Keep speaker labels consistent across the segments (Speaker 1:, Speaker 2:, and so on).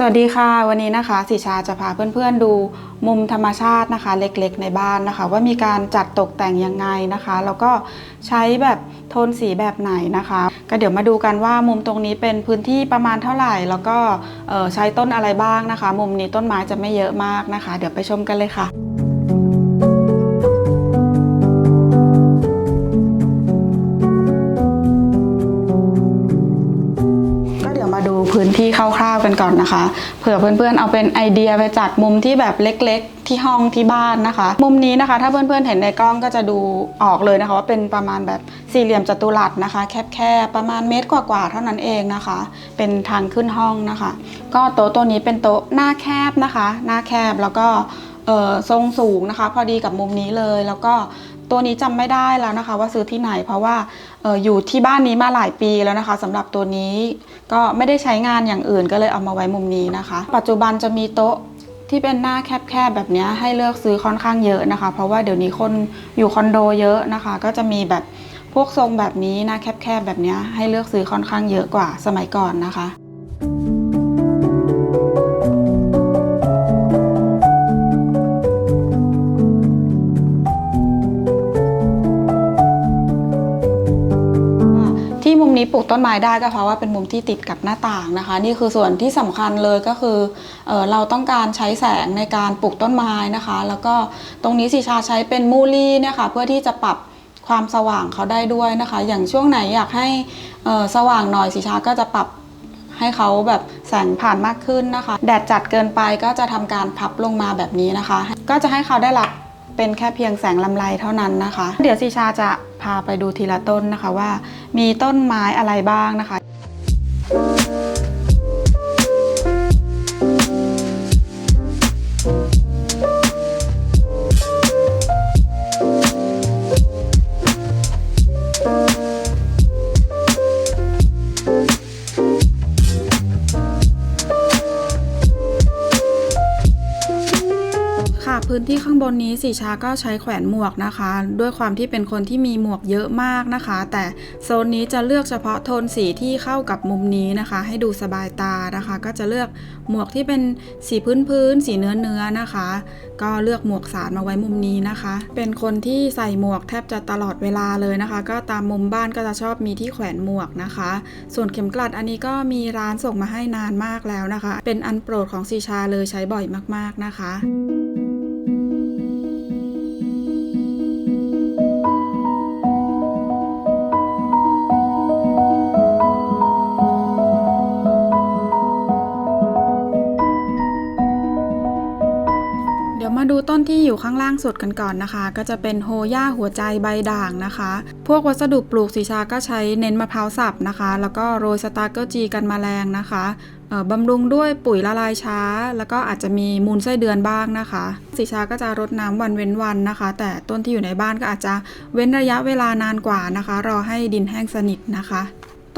Speaker 1: สวัสดีค่ะวันนี้นะคะสิชาจะพาเพื่อนๆดูมุมธรรมชาตินะคะ เล็กๆ ในบ้านนะคะ ว่ามีการจัดตกแต่งยังไงนะคะ แล้วก็ใช้แบบโทนสีแบบไหนนะคะ ก็เดี๋ยวมาดูกันว่ามุมตรงนี้เป็นพื้นที่ประมาณเท่าไหร่ แล้วก็ใช้ต้นอะไรบ้างนะคะ มุมนี้ต้นไม้จะไม่เยอะมากนะคะ เดี๋ยวไปชมกันเลยค่ะ พื้นที่คร่าวๆกันก่อนนะคะ เผื่อเพื่อนๆเอาเป็นไอเดียไปจัดมุมที่แบบเล็ก ๆ ที่ห้องที่บ้านนะคะ มุมนี้นะคะ ถ้าเพื่อนๆเห็นในกล้องก็จะดูออกเลยนะคะ ว่าเป็นประมาณแบบสี่เหลี่ยมจัตุรัสนะคะ แคบๆประมาณเมตรกว่าๆเท่านั้นเองนะคะ เป็นทางขึ้นห้องนะคะ ก็โต๊ะตัวนี้เป็นโต๊ะหน้าแคบนะคะ หน้าแคบแล้วก็เออทรงสูงนะคะ พอดีกับมุมนี้เลยแล้วก็ ตัวนี้จำไม่ได้แล้วนะคะ ว่าซื้อที่ไหนเพราะว่าอออยู่ที่บ้านนี้มาหลายปีแล้วนะคะสำหรับตัวนี้ก็ไม่ได้ใช้งานอย่างอื่นก็เลยเอามาไว้มุมนี้นะคะ ปัจจุบันจะมีโต๊ะที่เป็นหน้าแคบๆแบบนี้ให้เลือกซื้อค่อนข้างเยอะนะคะ เพราะว่าเดี๋ยวนี้คนอยู่คอนโดเยอะนะคะ ก็จะมีแบบพวกทรงแบบนี้หน้าแคบๆแบบนี้ให้เลือกซื้อค่อนข้างเยอะกว่าสมัยก่อนนะคะ นี้ปลูกต้นไม้ได้ก็เพราะว่าเป็นมุมที่ติดกับหน้าต่างนะคะ นี่คือส่วนที่สำคัญเลยก็คือเออเราต้องการใช้แสงในการปลูกต้นไม้นะคะ แล้วก็ตรงนี้สีชาใช้เป็นมูลี่เนี่ยค่ะเพื่อที่จะปรับความสว่างเขาได้ด้วยนะคะ อย่างช่วงไหนอยากให้สว่างหน่อยสีชาก็จะปรับให้เขาแบบแสงผ่านมากขึ้นนะคะ แดดจัดเกินไปก็จะทำการพับลงมาแบบนี้นะคะ ก็จะให้เขาได้รับ เป็นแค่เพียงแสงลำไรเท่านั้นนะคะ เดี๋ยวซีชาจะพาไปดูทีละต้นนะคะว่า มีต้นไม้อะไรบ้างนะคะ บนนี้สีชาก็ใช้แขวนหมวกนะคะ ด้วยความที่เป็นคนที่มีหมวกเยอะมากนะคะ แต่โซนนี้จะเลือกเฉพาะโทนสีที่เข้ากับมุมนี้นะคะ ให้ดูสบายตานะคะ ก็จะเลือกหมวกที่เป็นสีพื้นพื้นๆสีเนื้อเนื้อๆนะคะ ก็เลือกหมวกสารมาไว้มุมนี้นะคะ เป็นคนที่ใส่หมวกแทบจะตลอดเวลาเลยนะคะ ก็ตามมุมบ้านก็จะชอบมีที่แขวนหมวกนะคะ ส่วนเข็มกลัดอันนี้ก็มีร้านส่งมาให้นานมากแล้วนะคะ เป็นอันโปรดของสีชาเลยใช้บ่อยมากๆนะคะ ล่างสุดกันก่อนนะคะ ก็จะเป็นโฮย่าหัวใจใบด่างนะคะ พวกวัสดุปลูกสีชาก็ใช้เน้นมะพร้าวสับนะคะ แล้วก็โรยสตาร์เกอร์จีกันมแมลงนะคะบำรุงด้วยปุ๋ยละลายช้า แล้วก็อาจจะมีมูลไส้เดือนบ้างนะคะสีชาก็จะรดน้ำวันเว้นวันนะคะ แต่ต้นที่อยู่ในบ้านก็อาจจะเว้นระยะเวลานานกว่านะคะ รอให้ดินแห้งสนิทนะคะ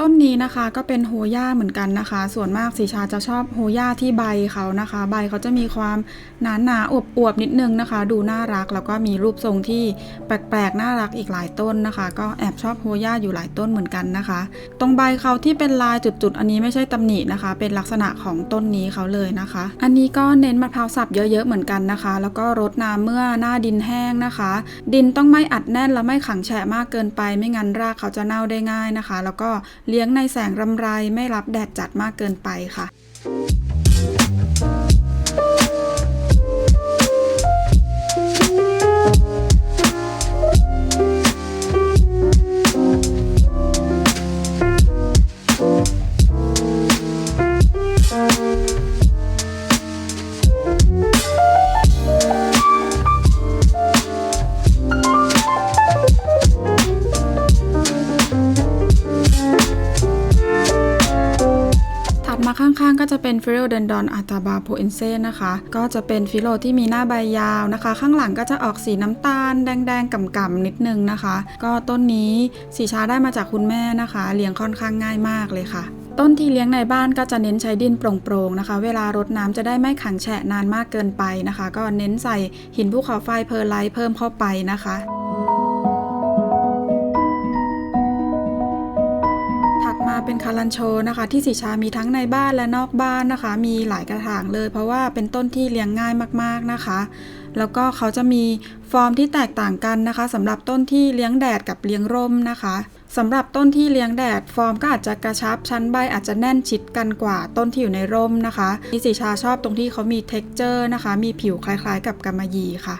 Speaker 1: ต้นนี้นะคะก็เป็นโฮย่าเหมือนกันนะคะ ส่วนมากสีชาจะชอบโฮย่าที่ใบเขานะคะ ใบเขาจะมีความหนาหนาอวบอวบนิดนึงนะคะ ดูน่ารักแล้วก็มีรูปทรงที่แปลกๆน่ารักอีกหลายต้นนะคะ ก็แอบชอบโฮย่าอยู่หลายต้นเหมือนกันนะคะ ตรงใบเขาที่เป็นลายจุดๆ อันนี้ไม่ใช่ตำหนินะคะ เป็นลักษณะของต้นนี้เขาเลยนะคะ อันนี้ก็เน้นมะพร้าวสับเยอะๆเหมือนกันนะคะ แล้วก็รดน้ำเมื่อหน้าดินแห้งนะคะ ดินต้องไม่อัดแน่นและไม่ขังแฉะมากเกินไป ไม่งั้นรากเขาจะเน่าได้ง่ายนะคะ แล้วก็เลี้ยงในแสงรำไรไม่รับแดดจัดมากเกินไปค่ะ มาข้างๆ ก็จะเป็นฟิโลเดนดอนอาตาบาโพเอนเซนะคะ ก็จะเป็นฟิโลที่มีหน้าใบยาวนะคะ ข้างหลังก็จะออกสีน้ำตาล แดงๆก่ำๆนิดนึงนะคะ ก็ต้นนี้สีชาได้มาจากคุณแม่นะคะ เลี้ยงค่อนข้างง่ายมากเลยค่ะต้นที่เลี้ยงในบ้านก็จะเน้นใช้ดินโปร่งๆนะคะ เวลารดน้ำจะได้ไม่ขังแฉะนานมากเกินไปนะคะ ก็เน้นใส่หินภูเขาไฟเพอร์ไลท์เพิ่มเข้าไปนะคะาราลันโชนะคะที่สีชามีทั้งในบ้านและนอกบ้านนะคะ มีหลายกระถางเลย เพราะว่าเป็นต้นที่เลี้ยงง่ายมากๆนะคะ แล้วก็เขาจะมีฟอร์มที่แตกต่างกันนะคะสำหรับต้นที่เลี้ยงแดดกับเลี้ยงร่มนะคะสำหรับต้นที่เลี้ยงแดด ฟอร์มก็อาจจะกระชับชั้นใบอาจจะแน่นชิดกันกว่าต้นที่อยู่ในร่มนะคะนี่สีชาชอบตรงที่เขามี t e x t อร์นะคะ มีผิวคล้ายๆ กับกำมะหยี่ค่ะ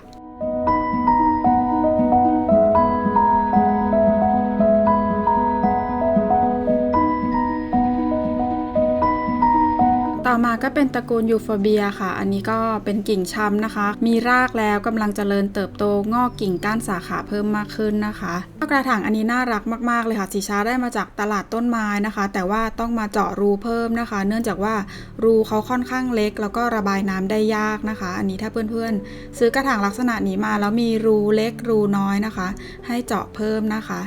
Speaker 1: ต่อมาก็เป็นตระกูลยูโฟเบียค่ะ อันนี้ก็เป็นกิ่งช้ำนะคะ มีรากแล้วกำลังเจริญเติบโตงอกกิ่งก้านสาขาเพิ่มมากขึ้นนะคะก็กระถางอันนี้น่ารักมากๆเลยค่ะสีชาได้มาจากตลาดต้นไม้นะคะ แต่ว่าต้องมาเจาะรูเพิ่มนะคะ เนื่องจากว่ารูเขาค่อนข้างเล็ก แล้วก็ระบายน้ำได้ยากนะคะ อันนี้ถ้าเพื่อนๆ ซื้อกระถางลักษณะนี้มาแล้วมีรูเล็กรูน้อยนะคะ ให้เจาะเพิ่มนะคะ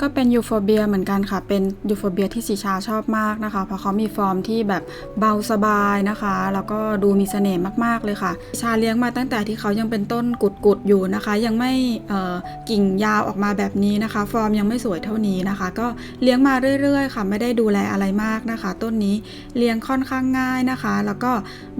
Speaker 1: ก็เป็นยูโฟเบียเหมือนกันค่ะ เป็นยูโฟเบียที่สีชาชอบมากนะคะ เพราะเขามีฟอร์มที่แบบเบาสบายนะคะ แล้วก็ดูมีเสน่ห์มากๆเลยค่ะ ชาเลี้ยงมาตั้งแต่ที่เขายังเป็นต้นกุดๆอยู่นะคะ ยังไม่กิ่งยาวออกมาแบบนี้นะคะ ฟอร์มยังไม่สวยเท่านี้นะคะ ก็เลี้ยงมาเรื่อยๆ ค่ะ ไม่ได้ดูแลอะไรมากนะคะ ต้นนี้เลี้ยงค่อนข้างง่ายนะคะ แล้วก็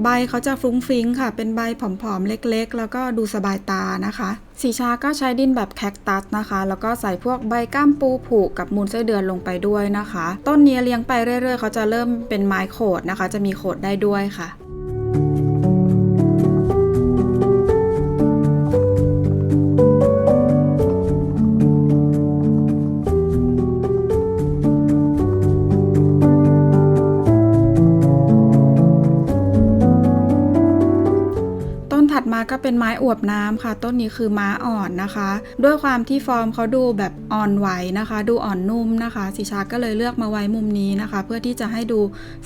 Speaker 1: ใบเขาจะฟรุ้งฟริ้งค่ะ เป็นใบผอมๆเล็ก ๆ แล้วก็ดูสบายตานะคะ สีชาก็ใช้ดินแบบแคคตัสนะคะ แล้วก็ใส่พวกใบก้ามปูผูกกับมูลไส้เดือนลงไปด้วยนะคะ ต้นนี้เลี้ยงไปเรื่อยๆ เขาจะเริ่มเป็นไม้โขดนะคะ จะมีโขดได้ด้วยค่ะ มาก็เป็นไม้อวบน้ำค่ะ ต้นนี้คือม้าอ่อนนะคะ ด้วยความที่ฟอร์มเขาดูแบบอ่อนไหวนะคะ ดูอ่อนนุ่มนะคะสีชาก็เลยเลือกมาไว้มุมนี้นะคะ เพื่อที่จะให้ดู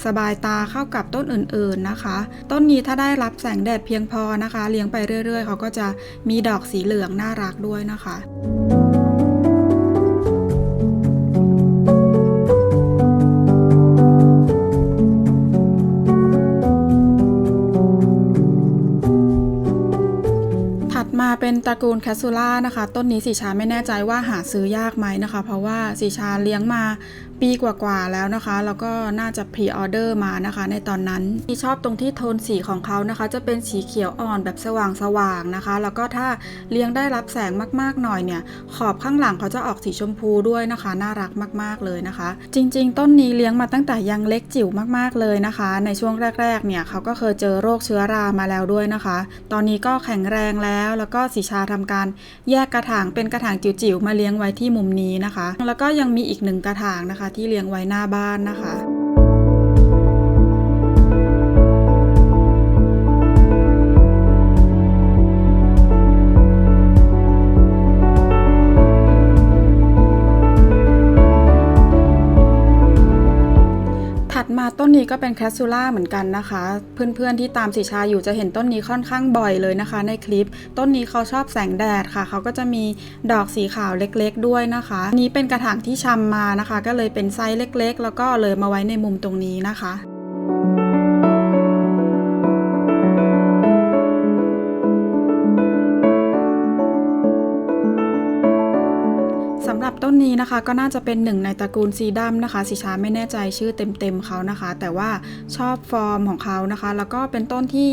Speaker 1: สบายตาเข้ากับต้นอื่นๆนะคะ ต้นนี้ถ้าได้รับแสงแดดเพียงพอนะคะ เลี้ยงไปเรื่อยๆเขาก็จะมีดอกสีเหลืองน่ารักด้วยนะคะ เป็นตระกูลแคสซูล่านะคะ ต้นนี้สีชาไม่แน่ใจว่าหาซื้อยากไหมนะคะ เพราะว่าสีชาเลี้ยงมา ปีกว่าๆแล้วนะคะ แล้วก็น่าจะพรีออเดอร์มานะคะ ในตอนนั้นที่ชอบตรงที่โทนสีของเขานะคะ จะเป็นสีเขียวอ่อนแบบสว่างๆนะคะ แล้วก็ถ้าเลี้ยงได้รับแสงมากๆหน่อยเนี่ย ขอบข้างหลังเขาจะออกสีชมพูด้วยนะคะ น่ารักมากๆเลยนะคะ จริง ๆ ต้นนี้เลี้ยงมาตั้งแต่ยังเล็กจิ๋วมากๆเลยนะคะ ในช่วงแรกๆเนี่ยเขาก็เคยเจอโรคเชื้อรามาแล้วด้วยนะคะ ตอนนี้ก็แข็งแรงแล้วแล้วก็สีชาทำการแยกกระถางเป็นกระถางจิ๋วๆมาเลี้ยงไว้ที่มุมนี้นะคะ แล้วก็ยังมีอีกหนึ่งกระถางนะคะที่เลี้ยงไว้หน้าบ้านนะคะ มาต้นนี้ก็เป็นแคสซูล่าเหมือนกันนะคะ เพื่อนๆที่ตามสีชาอยู่จะเห็นต้นนี้ค่อนข้างบ่อยเลยนะคะ ในคลิป ต้นนี้เขาชอบแสงแดดค่ะ เขาก็จะมีดอกสีขาวเล็กๆด้วยนะคะ นี้เป็นกระถางที่ชำมานะคะ ก็เลยเป็นไซส์เล็ก ๆ แล้วก็เลยมาไว้ในมุมตรงนี้นะคะ นะคะ ก็น่าจะเป็นหนึ่งในตระกูลซีดัมนะคะสีชาไม่แน่ใจชื่อเต็มๆเขานะคะ แต่ว่าชอบฟอร์มของเขานะคะ แล้วก็เป็นต้นที่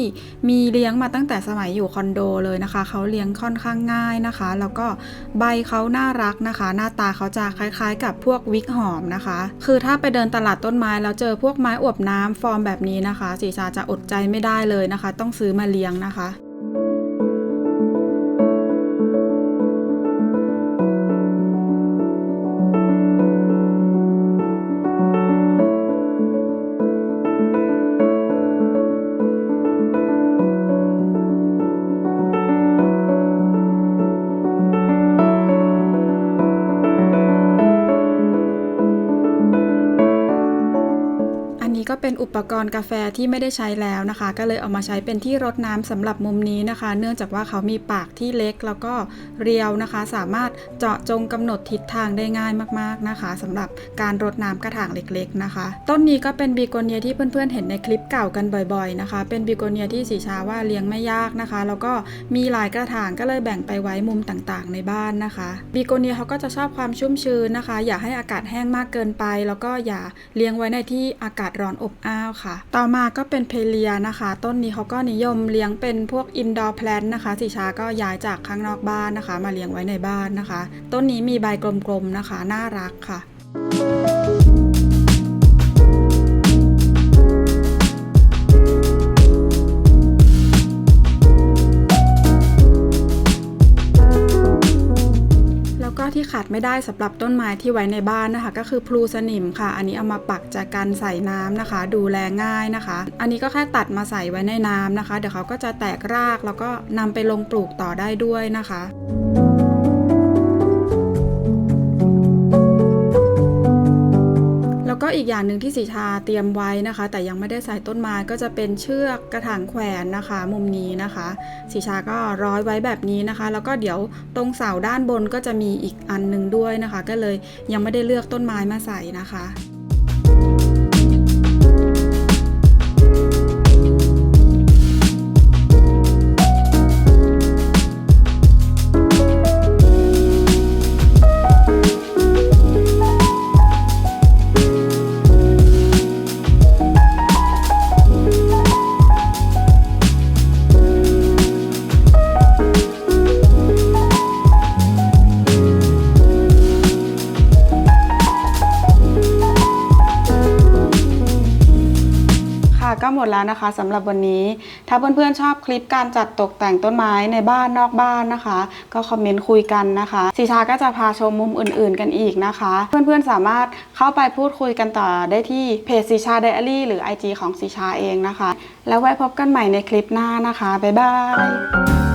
Speaker 1: มีเลี้ยงมาตั้งแต่สมัยอยู่คอนโดเลยนะคะ เขาเลี้ยงค่อนข้างง่ายนะคะ แล้วก็ใบเขาน่ารักนะคะ หน้าตาเขาจะคล้ายๆ กับพวกวิกหอมนะคะ คือถ้าไปเดินตลาดต้นไม้แล้วเจอพวกไม้อวบน้ำฟอร์มแบบนี้นะคะสีชาจะอดใจไม่ได้เลยนะคะ ต้องซื้อมาเลี้ยงนะคะ เป็นอุปกรณ์กาแฟที่ไม่ได้ใช้แล้วนะคะ ก็เลยเอามาใช้เป็นที่รดน้ำสำหรับมุมนี้นะคะ เนื่องจากว่าเขามีปากที่เล็กแล้วก็เรียวนะคะ สามารถเจาะจงกำหนดทิศทางได้ง่ายมากๆนะคะสำหรับการรดน้ำกระถางเล็กๆนะคะ ต้นนี้ก็เป็นบีโกเนียที่เพื่อนๆเห็นในคลิปเก่ากันบ่อยๆนะคะ เป็นบีโกเนียที่สีชาว่าเลี้ยงไม่ยากนะคะ แล้วก็มีหลายกระถางก็เลยแบ่งไปไว้มุมต่างๆ ในบ้านนะคะบีโกเนียเขาก็จะชอบความชุ่มชื้นนะคะ อย่าให้อากาศแห้งมากเกินไป แล้วก็อย่าเลี้ยงไว้ในที่อากาศร้อนอบอ้าวค่ะ ต่อมาก็เป็นเพเลียนะคะ ต้นนี้เขาก็นิยมเลี้ยงเป็นพวกอินดอร์แพลนนะคะสีชาก็ย้ายจากข้างนอกบ้านนะคะ มาเลี้ยงไว้ในบ้านนะคะ ต้นนี้มีใบกลมๆนะคะ น่ารักค่ะ ขาดไม่ได้สำหรับต้นไม้ที่ไว้ในบ้านนะคะ ก็คือพลูสนิมค่ะ อันนี้เอามาปักจากการใส่น้ำนะคะ ดูแลง่ายนะคะ อันนี้ก็แค่ตัดมาใส่ไว้ในน้ำนะคะ เดี๋ยวเขาก็จะแตกรากแล้วก็นำไปลงปลูกต่อได้ด้วยนะคะ อีกอย่างหนึ่งที่สีชาเตรียมไว้นะคะ แต่ยังไม่ได้ใส่ต้นไม้ก็จะเป็นเชือกกระถางแขวนนะคะ มุมนี้นะคะ สีชาก็ร้อยไว้แบบนี้นะคะ แล้วก็เดี๋ยวตรงเสาด้านบนก็จะมีอีกอันหนึ่งด้วยนะคะ ก็เลยยังไม่ได้เลือกต้นไม้มาใส่นะคะ ดแล้วนะคะสำหรับวันนี้ ถ้าเพื่อนๆชอบคลิปการจัดตกแต่งต้นไม้ในบ้านนอกบ้านนะคะ ก็คอมเมนต์คุยกันนะคะสีชาก็จะพาชมมุมอื่นๆกันอีกนะคะ เพื่อนๆสามารถเข้าไปพูดคุยกันต่อได้ที่เพจสีชาไดอารี่หรือ IG ของสีชาเองนะคะ แล้วไว้พบกันใหม่ในคลิปหน้านะคะบ๊ายบาย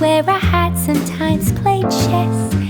Speaker 2: where I had sometimes played chess.